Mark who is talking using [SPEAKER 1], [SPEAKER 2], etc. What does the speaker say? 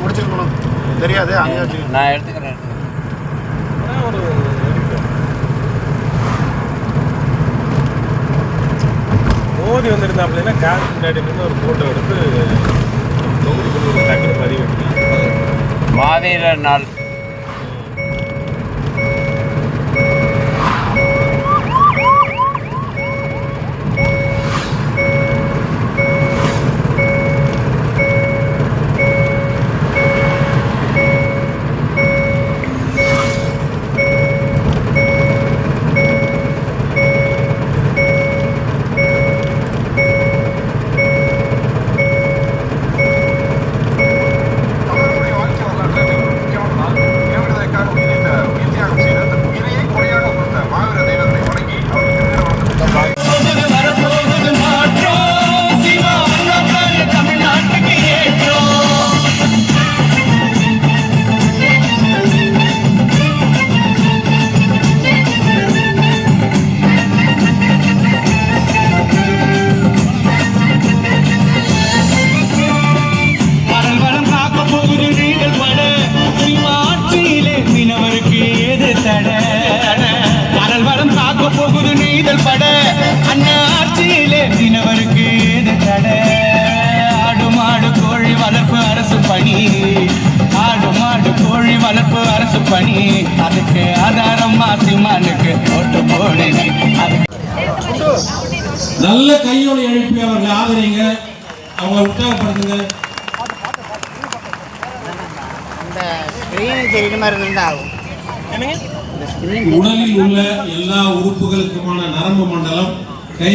[SPEAKER 1] நான் முடிச்சிருக்கணும் தெரியாது அங்கே வச்சு
[SPEAKER 2] நான் எடுத்துக்கிறேன்.
[SPEAKER 3] மோதி வந்திருந்தாப்புலன்னா கார் முன்னாடி நின்று ஒரு ஃபோட்டோ எடுத்து தொகுதிக்குள்ள ஒரு டக்குனு பதிவு
[SPEAKER 2] மாவீரர் நாள்.
[SPEAKER 4] ஏது கடல் வளம் காக்க போகுது நெய்தல் பட அண்ணாட்சியிலே தினவருக்கு ஏது தட ஆடு மாடு கோழி வளர்ப்பு அரசு பணி ஆடு மாடு கோழி வளர்ப்பு அரசு பணி அதுக்கு ஆதாரம் மாசிமானுக்கு ஓட்டு போனேன்
[SPEAKER 5] நல்ல கையோடு எழுப்பி அவர்களை ஆதரிங்க அவங்களை உற்சாகப்படுத்துங்க
[SPEAKER 6] இந்த ஸ்க்ரீன் தெரியுற மாதிரி இருந்தால் ஆகும்
[SPEAKER 3] என்னங்க
[SPEAKER 5] உடலில் உள்ள எல்லா உறுப்புகளுக்குமான நரம்பு மண்டலம் கை